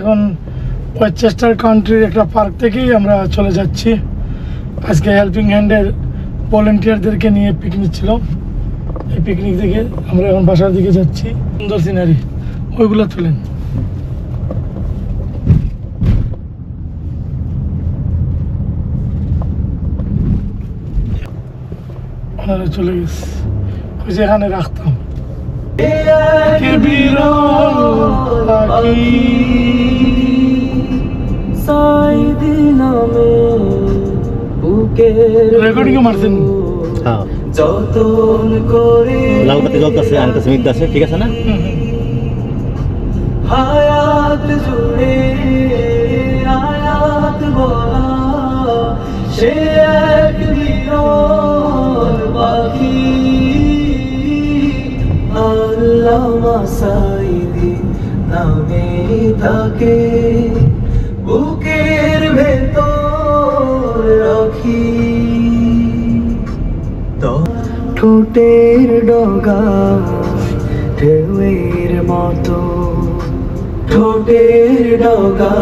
এখন ওয়েস্টার কান্ট্রির একটা পার্ক থেকেই আমরা চলে যাচ্ছি। আজকে হেল্পিং হ্যান্ডের ভলেন্টিয়ারদেরকে নিয়ে পিকনিক ছিল। এই পিকনিক থেকে আমরা এখন বাসার দিকে যাচ্ছি। সুন্দর সিনারি ওইগুলো তুলেন। চলে গেছে। ওই যে এখানে রাখতাম। রেকর্ডিংও মারছেন। হ্যাঁ। যতন করে লাল বাতি জ্বলতেছে আনতেছে মিটতেছে ঠিক আছে না। হায়াত জুড়ে আয়াত বলা সে এক বিরল পাখি। আল্লামা সাইদি নামে তাকে ভেতর ঠোঁটের ডগা ঢেউয়ের মতো। ঠোঁটের ডগা।